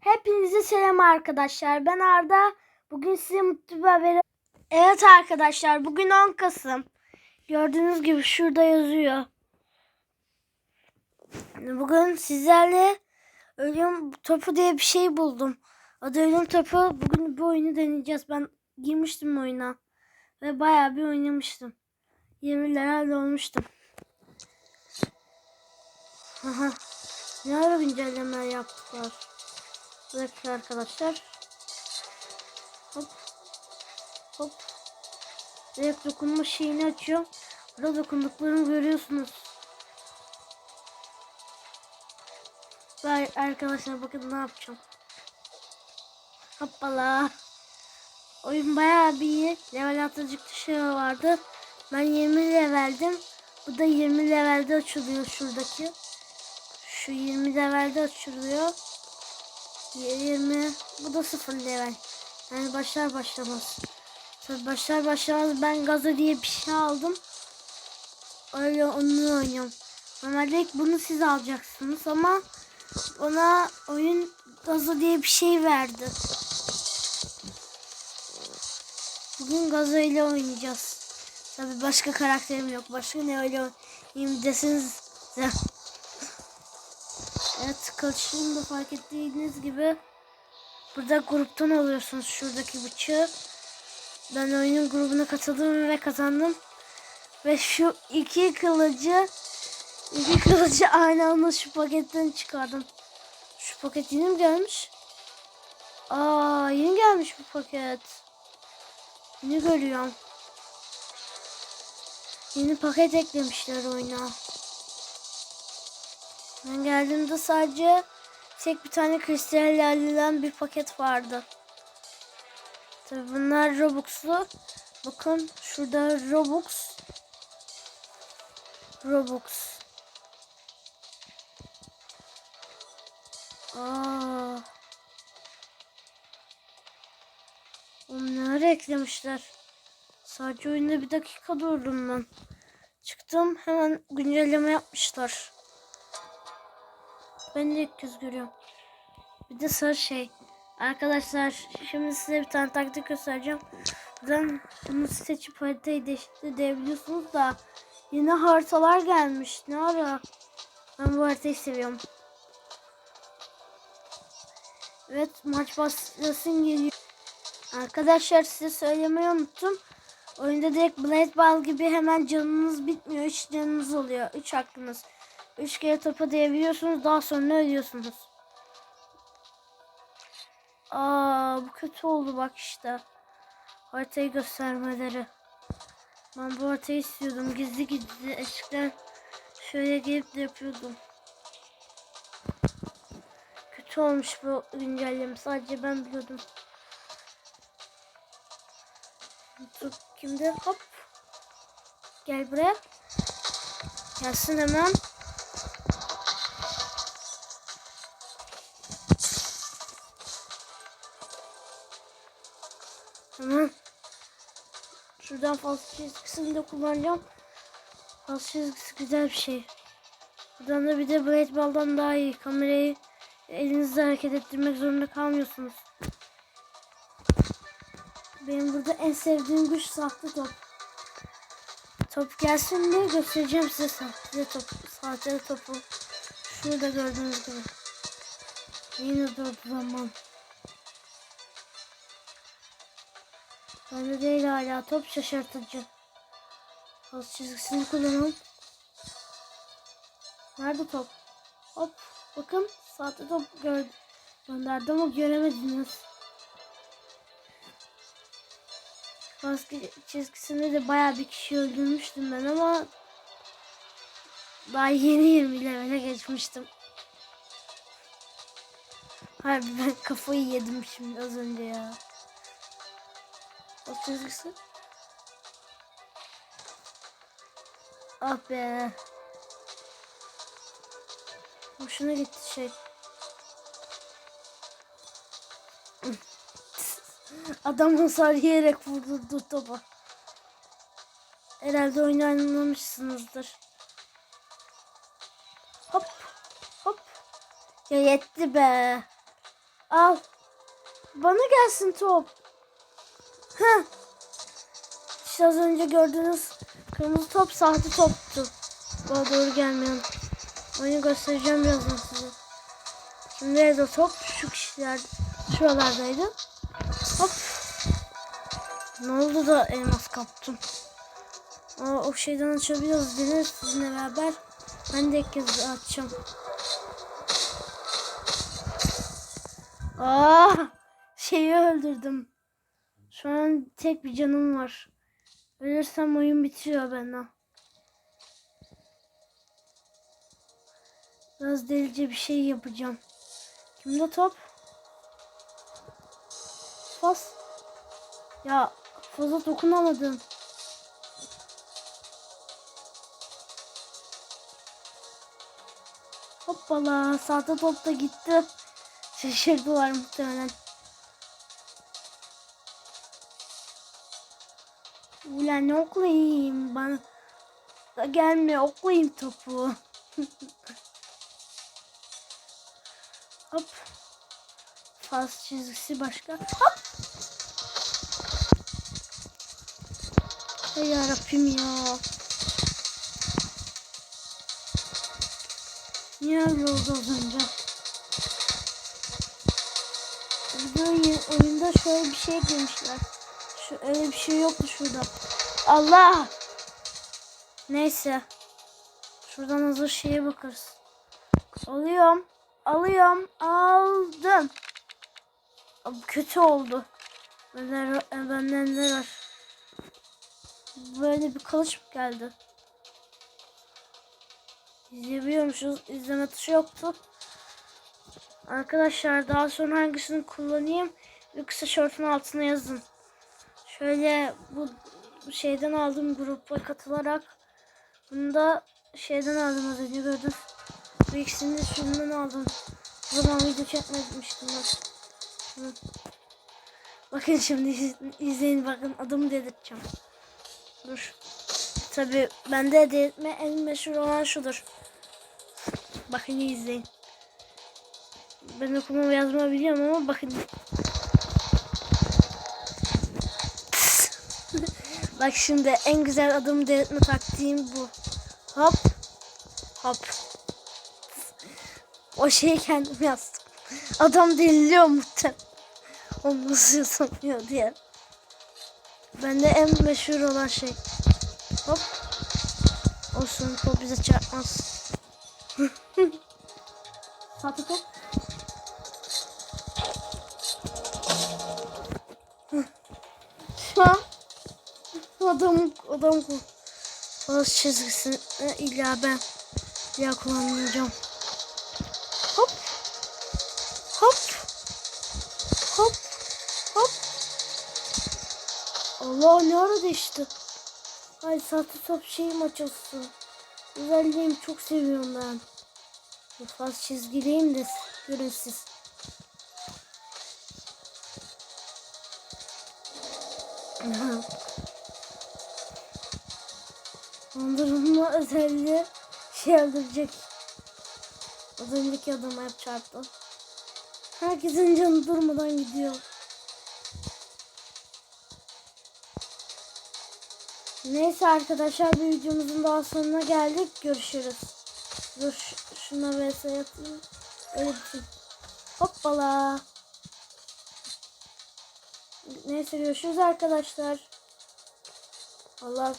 Hepinize selam arkadaşlar. Ben Arda. Bugün size mutlu bir haberi... Evet arkadaşlar bugün 10 Kasım. Gördüğünüz gibi şurada yazıyor. Bugün sizlerle ölüm topu diye bir şey buldum. Adı ölüm topu. Bugün bu oyunu deneyeceğiz. Ben girmiştim oyuna. Ve bayağı bir oynamıştım. 20 lira olmuştum. Aha. Ne ara güncellemeler yaptılar. Dakika arkadaşlar. Hop. Hop. Direkt dokunma şeyini açıyor. Burada dokunduklarını görüyorsunuz. Ben arkadaşlar bakın ne yapacağım. Hoppala. Oyun bayağı bir iyi. Level atlıcık tuşu vardı. Ben 20 leveldim. Bu da 20 levelde açılıyor şuradaki. Şu 20 levelde açılıyor. 20 bu da 0 level. Yani başlar başlamaz. Tabii başlar başlamaz ben gaza diye bir şey aldım. Öyle onu oynuyorum. Normalde bunu siz alacaksınız ama ona oyun gaza diye bir şey verdi. Bugün gaza ile oynayacağız. Tabii başka karakterim yok. Başka ne öyle oynayayım deseniz de. Evet kaçışını da fark ettiğiniz gibi burada gruptan alıyorsunuz şuradaki bıçağı. Ben oyunun grubuna katıldım ve kazandım. Ve şu iki kılıcı iki kılıcı aynı anda şu paketten çıkardım. Şu paket yeni mi gelmiş? Aa yeni gelmiş bu paket. Yeni görüyorum. Yeni paket eklemişler oyuna. Ben geldiğimde sadece tek bir tane kristallerden bir paket vardı. Tabi bunlar Robux'lu. Bakın şurada Robux. Robux. Aa. Onları eklemişler. Sadece oyunda bir dakika durdum ben. Çıktım hemen güncelleme yapmışlar. Ben ilk kez görüyorum. Bir de sarı şey. Arkadaşlar şimdi size bir tane taktik göstereceğim. Buradan bunu seçip haritayı değiştirebiliyorsunuz da yeni haritalar gelmiş. Ne ara? Ben bu haritayı seviyorum. Evet maç başlasın geliyor. Arkadaşlar size söylemeyi unuttum. Oyunda direkt Blade Ball gibi hemen canınız bitmiyor. 3 canınız oluyor. 3 hakkınız. 3 kere topa değebiliyorsunuz. Daha sonra ölüyorsunuz. Aa bu kötü oldu bak işte. Haritayı göstermeleri. Ben bu haritayı istiyordum. Gizli gizli eskiden şöyle gelip de yapıyordum. Kötü olmuş bu güncelleme. Sadece ben biliyordum. Tut kimde? Hop. Gel buraya. Gelsin hemen. Hemen. Şuradan fazla çizgisini de kullanacağım. Fazla çizgisi güzel bir şey. Buradan da bir de Blade Ball'dan daha iyi. Kamerayı elinizle hareket ettirmek zorunda kalmıyorsunuz. Benim burada en sevdiğim güç sahte top. Top gelsin diye göstereceğim size sahte top. Sahte topu. Şurada gördüğünüz gibi. Yine dört zaman. Bende değil hala top şaşırtıcı. Az çizgisini kullanalım. Nerede top? Hop bakın sahte top gördüm. Gönderdim ama göremediniz. Maske çizgisinde de bayağı bir kişi öldürmüştüm ben ama daha yeni 20 levele geçmiştim. Harbi ben kafayı yedim şimdi az önce ya. Çizgisi. Ah be. Hoşuna gitti şey. Adam hasar yiyerek vurdu topa. Herhalde oyunu anlamışsınızdır. Hop hop. Ya yetti be. Al. Bana gelsin top. Heh. İşte az önce gördüğünüz kırmızı top sahte toptu. Bana doğru gelmeyen. Oyunu göstereceğim birazdan size. Şimdi o top? Şu kişiler şuralardaydı. Hop. Ne oldu da elmas kaptım? Aa, o şeyden açabiliyoruz denir sizinle beraber. Ben de ilk kez açacağım. Aa, şeyi öldürdüm. Şu an tek bir canım var. Ölürsem oyun bitiyor benden. Biraz delice bir şey yapacağım. Kimde top? Pas. Ya fazla dokunamadım. Hoppala sahte top da gitti. Şaşırdılar muhtemelen. Ulan oklayayım bana da gelme oklayayım topu. Hop. Faz çizgisi başka. Hop. Hay yarabbim ya. Niye öyle oldu az önce? Oyunda şöyle bir şey eklemişler. Şu öyle bir şey yoktu şurada. Allah! Neyse. Şuradan hazır şeye bakarız. Alıyorum. Alıyorum. Aldım. Abi kötü oldu. Benden, benden ne var? Böyle bir kılıç mı geldi? İzleyebiliyormuşuz. İzleme tuşu yoktu. Arkadaşlar daha sonra hangisini kullanayım? Bir kısa şortun altına yazın. Şöyle bu şeyden aldım grupa katılarak. Bunu da şeyden aldım az önce gördüm. Bu ikisini de şundan aldım. O zaman video çekmemiştim ben. Bakın şimdi iz- izleyin bakın adımı dedirteceğim. Dur. Tabi bende dedirtme en meşhur olan şudur. Bakın izleyin. Ben okuma yazma biliyorum ama bakın. Bak şimdi en güzel adım delirtme taktiğim bu. Hop. Hop. O şeyi kendim yazdım. Adam deliliyor muhtemelen. O nasıl sanıyor diye. Bende en meşhur olan şey. Hop. Olsun top bize çarpmaz. Satı top. Adam. Bazı çizgisini illa ben illa kullanmayacağım. Hop. Hop. Hop. Hop. Allah ne ara değişti. Ay sahte top şeyim açılsın. Güzelliğimi çok seviyorum ben. Bu faz çizgileyim de görün siz. Dondurma özelliği şey öldürecek. Az önceki adama hep çarptı. Herkesin canı durmadan gidiyor. Neyse arkadaşlar bir videomuzun daha sonuna geldik. Görüşürüz. Dur şuna vs yapayım. Öyle bir Hoppala. Neyse görüşürüz arkadaşlar. Allah